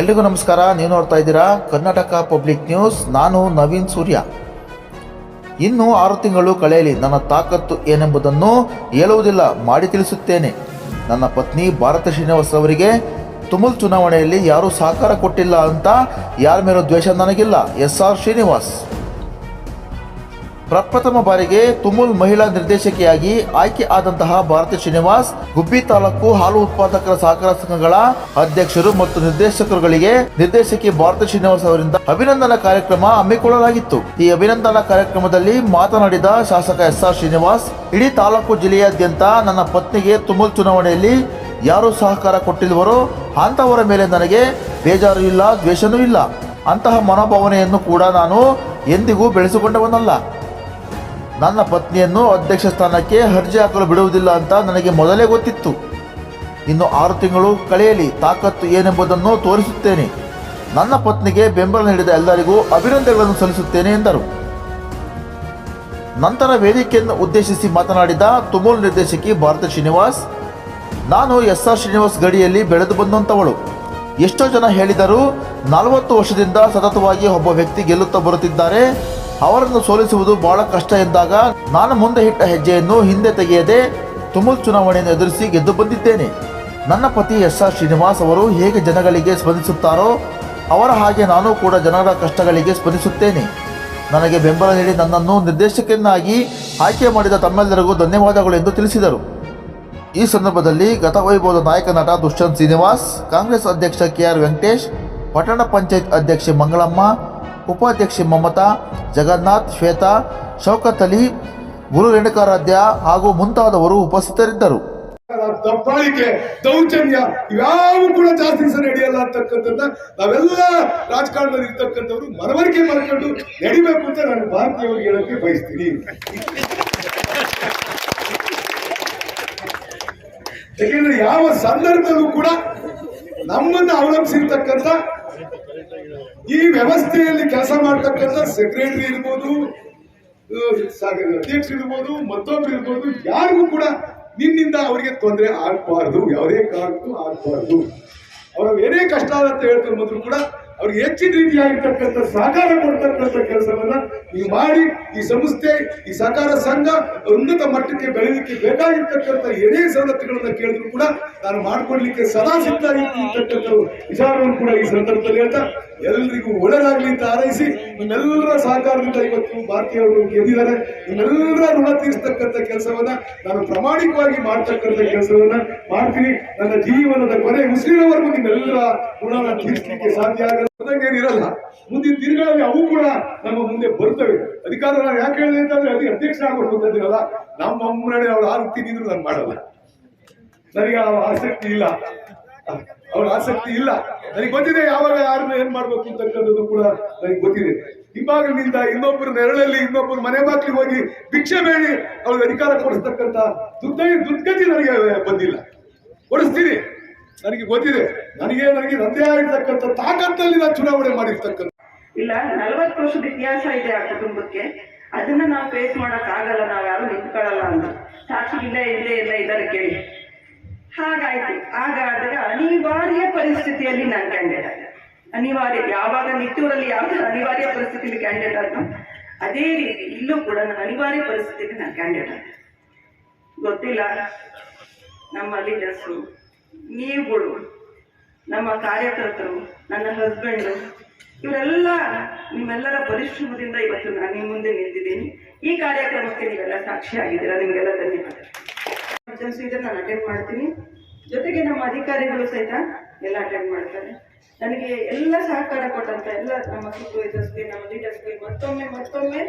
ಎಲ್ರಿಗೂ ನಮಸ್ಕಾರ. ನೀವು ನೋಡ್ತಾ ಇದ್ದೀರಾ ಕರ್ನಾಟಕ ಪಬ್ಲಿಕ್ ನ್ಯೂಸ್ ನಾನು ನವೀನ್ ಸೂರ್ಯ. ಇನ್ನು ಆರು ತಿಂಗಳು ಕಳೆಯಲಿ ನನ್ನ ತಾಕತ್ತು ಏನೆಂಬುದನ್ನು ಹೇಳುವುದಿಲ್ಲ, ಮಾಡಿ ತಿಳಿಸುತ್ತೇನೆ. ನನ್ನ ಪತ್ನಿ ಭಾರತ ಶ್ರೀನಿವಾಸ್ ಅವರಿಗೆ ತುಮುಲ್ ಚುನಾವಣೆಯಲ್ಲಿ ಯಾರೂ ಸಹಕಾರ ಕೊಟ್ಟಿಲ್ಲ ಅಂತ ಯಾರ ಮೇಲೂ ದ್ವೇಷ ನನಗಿಲ್ಲ. S R Srinivas. ಪ್ರಪ್ರಥಮ ಬಾರಿಗೆ ತುಮುಲ್ ಮಹಿಳಾ ನಿರ್ದೇಶಕಿಯಾಗಿ ಆಯ್ಕೆ ಆದಂತಹ ಭಾರತಿ ಶ್ರೀನಿವಾಸ್, ಗುಬ್ಬಿ ತಾಲೂಕು ಹಾಲು ಉತ್ಪಾದಕರ ಸಹಕಾರ ಸಂಘಗಳ ಅಧ್ಯಕ್ಷರು ಮತ್ತು ನಿರ್ದೇಶಕರುಗಳಿಗೆ ನಿರ್ದೇಶಕಿ ಭಾರತಿ ಶ್ರೀನಿವಾಸ್ ಅವರಿಂದ ಅಭಿನಂದನಾ ಕಾರ್ಯಕ್ರಮ ಹಮ್ಮಿಕೊಳ್ಳಲಾಗಿತ್ತು. ಈ ಅಭಿನಂದನಾ ಕಾರ್ಯಕ್ರಮದಲ್ಲಿ ಮಾತನಾಡಿದ ಶಾಸಕ ಎಸ್ ಆರ್ ಶ್ರೀನಿವಾಸ್, ಇಡೀ ತಾಲೂಕು ಜಿಲ್ಲೆಯಾದ್ಯಂತ ನನ್ನ ಪತ್ನಿಗೆ ತುಮುಲ್ ಚುನಾವಣೆಯಲ್ಲಿ ಯಾರು ಸಹಕಾರ ಕೊಟ್ಟಿಲ್ವರೋ ಅಂತವರ ಮೇಲೆ ನನಗೆ ಬೇಜಾರು ಇಲ್ಲ, ದ್ವೇಷನೂ ಇಲ್ಲ. ಅಂತಹ ಮನೋಭಾವನೆಯನ್ನು ಕೂಡ ನಾನು ಎಂದಿಗೂ ಬೆಳೆಸಿಕೊಂಡವನಲ್ಲ. ನನ್ನ ಪತ್ನಿಯನ್ನು ಅಧ್ಯಕ್ಷ ಸ್ಥಾನಕ್ಕೆ ಅರ್ಜಿ ಹಾಕಲು ಬಿಡುವುದಿಲ್ಲ ಅಂತ ನನಗೆ ಮೊದಲೇ ಗೊತ್ತಿತ್ತು. ಇನ್ನು ಆರು ತಿಂಗಳು ಕಳೆಯಲಿ, ತಾಕತ್ತು ಏನೆಂಬುದನ್ನು ತೋರಿಸುತ್ತೇನೆ. ನನ್ನ ಪತ್ನಿಗೆ ಬೆಂಬಲ ನೀಡಿದ ಎಲ್ಲರಿಗೂ ಅಭಿನಂದನೆಗಳನ್ನು ಸಲ್ಲಿಸುತ್ತೇನೆ ಎಂದರು. ನಂತರ ವೇದಿಕೆಯನ್ನು ಉದ್ದೇಶಿಸಿ ಮಾತನಾಡಿದ ತುಮೂಲ್ ನಿರ್ದೇಶಕಿ ಭಾರತ ಶ್ರೀನಿವಾಸ್, ನಾನು ಎಸ್ ಆರ್ ಶ್ರೀನಿವಾಸ್ ಗಡಿಯಲ್ಲಿ ಬೆಳೆದು ಬಂದಂಥವಳು ಎಷ್ಟೋ ಜನ ಹೇಳಿದರು ನಲವತ್ತು ವರ್ಷದಿಂದ ಸತತವಾಗಿ ಒಬ್ಬ ವ್ಯಕ್ತಿ ಗೆಲ್ಲುತ್ತಾ ಬರುತ್ತಿದ್ದಾರೆ. ಅವರನ್ನು ಸೋಲಿಸುವುದು ಬಹಳ ಕಷ್ಟ ಎಂದಾಗ ನಾನು ಮುಂದೆ ಇಟ್ಟ ಹೆಜ್ಜೆಯನ್ನು ಹಿಂದೆ ತೆಗೆಯದೆ ತುಮುಲ್ ಚುನಾವಣೆಯನ್ನು ಎದುರಿಸಿ ಗೆದ್ದು ಬಂದಿದ್ದೇನೆ. ನನ್ನ ಪತಿ ಎಸ್ ಆರ್ ಶ್ರೀನಿವಾಸ್ ಅವರು ಹೇಗೆ ಜನಗಳಿಗೆ ಸ್ಪಂದಿಸುತ್ತಾರೋ ಅವರ ಹಾಗೆ ನಾನು ಕೂಡ ಜನರ ಕಷ್ಟಗಳಿಗೆ ಸ್ಪಂದಿಸುತ್ತೇನೆ. ನನಗೆ ಬೆಂಬಲ ನೀಡಿ ನನ್ನನ್ನು ನಿರ್ದೇಶಕನಾಗಿ ಆಯ್ಕೆ ಮಾಡಿದ ತಮ್ಮೆಲ್ಲರಿಗೂ ಧನ್ಯವಾದಗಳು ಎಂದು ತಿಳಿಸಿದರು. ಈ ಸಂದರ್ಭದಲ್ಲಿ ಗತವೈಭವದ ನಾಯಕ ನಟ ದುಷ್ಯಂತ್ ಶ್ರೀನಿವಾಸ್, ಕಾಂಗ್ರೆಸ್ ಅಧ್ಯಕ್ಷ ಕೆ ಆರ್ ವೆಂಕಟೇಶ್, ಪಟ್ಟಣ ಪಂಚಾಯತ್ ಅಧ್ಯಕ್ಷೆ ಮಂಗಳಮ್ಮ ಉಪಾಧ್ಯಕ್ಷೆ ಮಮತಾ, ಜಗನ್ನಾಥ್, ಶ್ವೇತಾ, ಶೌಕತ್ ಅಲಿ, ಗುರು ರೇಣುಕಾರಾಧ್ಯ ಹಾಗೂ ಮುಂತಾದವರು ಉಪಸ್ಥಿತರಿದ್ದರು. ದಬ್ಬಾಳಿಕೆ ದೌರ್ಜನ್ಯ ಯಾವ ಕೂಡ ಜಾಸ್ತಿ ಸಹ ನಡೆಯಲ್ಲ ಅಂತಕ್ಕಂಥದ್ದನ್ನ ನಾವೆಲ್ಲ ರಾಜಕಾರಣದಲ್ಲಿ ಇರ್ತಕ್ಕಂಥವ್ರು ಮನವರಿಕೆ ಮಾಡಿಕೊಂಡು ನಡಿಬೇಕು ಅಂತ ನಾನು ಭಾರತೀಯವಾಗಿ ಹೇಳಕ್ಕೆ ಬಯಸ್ತೀನಿ. ಯಾಕೆಂದ್ರೆ ಯಾವ ಸಂದರ್ಭದಲ್ಲೂ ಕೂಡ ನಮ್ಮನ್ನ ಅವಲಂಬಿಸಿರ್ತಕ್ಕಂಥ ಈ ವ್ಯವಸ್ಥೆಯಲ್ಲಿ ಕೆಲಸ ಮಾಡ್ತಕ್ಕಂಥ ಸೆಕ್ರೆಟರಿ ಇರ್ಬೋದು ಅಧ್ಯಕ್ಷ ಇರ್ಬೋದು ಮತ್ತೊಬ್ಬರು ಇರ್ಬೋದು, ಯಾರಿಗೂ ಕೂಡ ನಿನ್ನಿಂದ ಅವರಿಗೆ ತೊಂದರೆ ಆಗ್ಬಾರ್ದು, ಯಾವುದೇ ಕಾರಣಕ್ಕೂ ಆಗ್ಬಾರ್ದು. ಅವರ ಏನೇ ಕಷ್ಟ ಅಂತ ಬಂದ್ರು ಕೂಡ ಅವ್ರಿಗೆ ಹೆಚ್ಚಿನ ರೀತಿಯಾಗಿರ್ತಕ್ಕಂಥ ಸಹಕಾರ ಕೊಡ್ತಕ್ಕಂಥ ಕೆಲಸವನ್ನ ನೀವು ಮಾಡಿ, ಈ ಸಂಸ್ಥೆ, ಈ ಸಹಕಾರ ಸಂಘ ಉನ್ನತ ಮಟ್ಟಕ್ಕೆ ಬೆಳೆಯಲಿಕ್ಕೆ ಬೇಕಾಗಿರ್ತಕ್ಕಂಥ ಏನೇ ಸವಲತ್ತುಗಳನ್ನ ಕೇಳಿದ್ರು ಕೂಡ ನಾನು ಮಾಡ್ಕೊಡ್ಲಿಕ್ಕೆ ಸದಾ ಸಿದ್ಧ ಇರ್ತಕ್ಕಂಥ ವಿಚಾರವನ್ನು ಕೂಡ ಈ ಸಂದರ್ಭದಲ್ಲಿ ಹೇಳ್ತಾ ಎಲ್ಲರಿಗೂ ಒಳ್ಳೆಯದಾಗಲಿ ಅಂತ ಹಾರೈಸಿ ನಿಮ್ಮೆಲ್ಲರ ಸಹಕಾರದಿಂದ ಇವತ್ತು ಭಾರತೀಯರು ಗೆದ್ದಿದ್ದಾರೆ. ನನ್ನೆಲ್ಲರ ಋಣ ತೀರಿಸ್ತಕ್ಕಂಥ ಕೆಲಸವನ್ನ ನಾನು ಪ್ರಾಮಾಣಿಕವಾಗಿ ಮಾಡ್ತಕ್ಕಂಥ ಕೆಲಸವನ್ನ ಮಾಡ್ತೀನಿ. ನನ್ನ ಜೀವನದ ಕೊನೆ ಉಸಿರಿನವರೆಗೂ ನಿಮ್ಮೆಲ್ಲರ ಋಣನ ತೀರಿಸಲಿಕ್ಕೆ ಸಾಧ್ಯ ಆಗಲ್ಲ. ಇರಲ್ಲ ಮುಂದಿನ ದಿನಗಳಲ್ಲಿ ಅವು ಕೂಡ ನಮ್ಮ ಮುಂದೆ ಬರ್ತವೆ ಅಧಿಕಾರ ನಾನು ಯಾಕೆ ಹೇಳಿದೆ ಅಂತಂದ್ರೆ ಅದಕ್ಕೆ ಅಧ್ಯಕ್ಷ ಆಗ್ಬಿಡ್ಬೋದಿರಲ್ಲ ನಮ್ಮ ಅಮ್ಮನೇ ಅವ್ರು ಆ ರೀತಿ ನಾನು ಮಾಡಲ್ಲ. ನನಗೆ ಆಸಕ್ತಿ ಇಲ್ಲ. ಅವ್ರ ಆಸಕ್ತಿ ಇಲ್ಲ. ನನಗೆ ಗೊತ್ತಿದೆ ಯಾವಾಗ ಯಾರನ್ನ ಏನ್ ಮಾಡ್ಬೇಕು ಅಂತಕ್ಕಂಥದ್ದು ಕೂಡ ನನಗೆ ಗೊತ್ತಿದೆ. ಹಿಂಭಾಗದಿಂದ ಇನ್ನೊಬ್ಬರ ನೆರಳಲ್ಲಿ ಇನ್ನೊಬ್ಬರ ಮನೆ ಬಾಗಿಲಿಗೆ ಹೋಗಿ ಭಿಕ್ಷೆ ಬೇಡಿ. ಅವ್ರಿಗೆ ಅಧಿಕಾರ ಕೊಡಿಸ್ತಕ್ಕಂಥ ದುರ್ದೈ ದುರ್ಗತಿ ನನಗೆ ಬಂದಿಲ್ಲ. ಕೊಡಿಸ್ತೀನಿ. ನನಗೆ ಗೊತ್ತಿದೆ. ನನಗೆ ನನಗೆ ನಂದೇ ಆಗಿರ್ತಕ್ಕಂಥ ತಾಕತ್ತಲ್ಲಿ ನಾನು ಚುನಾವಣೆ ಮಾಡಿರ್ತಕ್ಕಂಥ ಇಲ್ಲ, ನಲವತ್ತು ವರ್ಷದ ಇತಿಹಾಸ ಇದೆ ಆ ಕುಟುಂಬಕ್ಕೆ. ಅದನ್ನ ನಾವು ಫೇಸ್ ಮಾಡಕ್ ಆಗಲ್ಲ, ನಾವು ಯಾರು ನಿಂತ್ಕೊಳ್ಳಲ್ಲ ಅಂತ. ಸಾಕ್ಷಿ ಇಲ್ಲೇ ಇಲ್ಲೇ ಇಲ್ಲ ಇದ್ದಾರೆ ಕೇಳಿ. ಹಾಗಾಯ್ತು. ಹಾಗಾದಾಗ ಅನಿವಾರ್ಯ ಪರಿಸ್ಥಿತಿಯಲ್ಲಿ ನಾನು ಕ್ಯಾಂಡಿಡೇಟ್ ಆಗಿದೆ ಅನಿವಾರ್ಯ, ಯಾವಾಗ ನಿಟ್ಟೂರಲ್ಲಿ ಯಾವ್ದು ಅನಿವಾರ್ಯ ಪರಿಸ್ಥಿತಿಯಲ್ಲಿ ಕ್ಯಾಂಡಿಡೇಟ್ ಆದ ಅದೇ ರೀತಿ ಇಲ್ಲೂ ಕೂಡ ನಾನು ಅನಿವಾರ್ಯ ಪರಿಸ್ಥಿತಿಯಲ್ಲಿ ನಾನು ಕ್ಯಾಂಡಿಡೇಟ್ ಆದೆ ಗೊತ್ತಿಲ್ಲ? ನಮ್ಮ ಲೀಡರ್ಸು ನೀವುಗಳು, ನಮ್ಮ ಕಾರ್ಯಕರ್ತರು, ನನ್ನ ಹಸ್ಬೆಂಡು ಇವರೆಲ್ಲ ನಿಮ್ಮೆಲ್ಲರ ಪರಿಶ್ರಮದಿಂದ ಇವತ್ತು ನಾನು ನಿಮ್ಮ ಮುಂದೆ ನಿಂತಿದ್ದೀನಿ. ಈ ಕಾರ್ಯಕ್ರಮಕ್ಕೆ ನೀವೆಲ್ಲ ಸಾಕ್ಷಿಯಾಗಿದ್ದೀರಾ ನಿಮಗೆಲ್ಲ ಧನ್ಯವಾದ ಇದ್ರೆ ನಾನು ಅಟೆಂಡ್ ಮಾಡ್ತೀನಿ. ಜೊತೆಗೆ ನಮ್ಮ ಅಧಿಕಾರಿಗಳು ಸಹಿತ ಎಲ್ಲ ಅಟೆಂಡ್ ಮಾಡ್ತಾರೆ. ನನಗೆ ಎಲ್ಲ ಸಹಕಾರ ಕೊಟ್ಟಂತ ಎಲ್ಲ ನಮ್ಮ ಸೂಪರ್ವೈಸರ್ಸ್ಗೆ ನಮ್ಮ ಲೀಡರ್ಸ್ಗೆ ಮತ್ತೊಮ್ಮೆ ಮತ್ತೊಮ್ಮೆ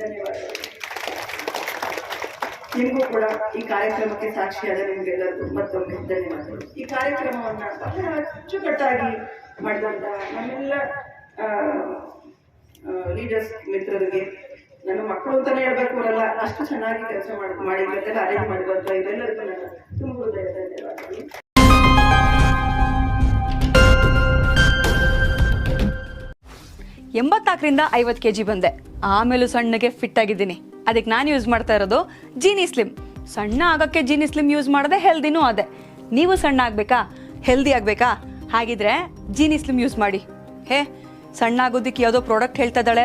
ಧನ್ಯವಾದಗಳು. ನಿಮಗೂ ಕೂಡ ಈ ಕಾರ್ಯಕ್ರಮಕ್ಕೆ ಸಾಕ್ಷಿಯಾದ ನಿಮಗೆಲ್ಲರಿಗೂ ಮತ್ತೊಮ್ಮೆ ಧನ್ಯವಾದಗಳು. ಈ ಕಾರ್ಯಕ್ರಮವನ್ನ ಬಹಳ ಅಚ್ಚುಕಟ್ಟಾಗಿ ಮಾಡಿದಂತಹ ನಮ್ಮೆಲ್ಲ ಲೀಡರ್ಸ್ ಮಿತ್ರರಿಗೆ ನನ್ನ ಮಕ್ಕಳು ಅಂತಾನೆ ಹೇಳ್ಬೇಕು, ಅವರೆಲ್ಲ ಅಷ್ಟು ಚೆನ್ನಾಗಿ ಕೆಲಸ ಮಾಡಿ ಮಾಡಿದ್ದೆಲ್ಲ ಅರೇಂಜ್ ಮಾಡಿದಂತ ಇದೆಲ್ಲರಿಗೂ ನನ್ನ ತುಂಬ ಎಂಬತ್ನಾಲ್ಕರಿಂದ ಐವತ್ತು ಕೆ ಜಿ ಬಂದೆ. ಆಮೇಲೂ ಸಣ್ಣಗೆ ಫಿಟ್ ಆಗಿದ್ದೀನಿ. ಅದಕ್ಕೆ ನಾನು ಯೂಸ್ ಮಾಡ್ತಾ ಇರೋದು ಜೀನಿ ಸ್ಲಿಮ್ ಸಣ್ಣ ಆಗೋಕ್ಕೆ ಜೀನಿ ಸ್ಲಿಮ್ ಯೂಸ್ ಮಾಡಿದೆ ಹೆಲ್ದಿನೂ ಅದೇ. ನೀವು ಸಣ್ಣ ಆಗಬೇಕಾ? ಹೆಲ್ದಿ ಆಗಬೇಕಾ? ಹಾಗಿದ್ರೆ ಜೀನಿ ಸ್ಲಿಮ್ ಯೂಸ್ ಮಾಡಿ. ಹೇ, ಸಣ್ಣ ಆಗೋದಕ್ಕೆ ಯಾವುದೋ ಪ್ರಾಡಕ್ಟ್ ಹೇಳ್ತಾ ಇದ್ದಾಳೆ.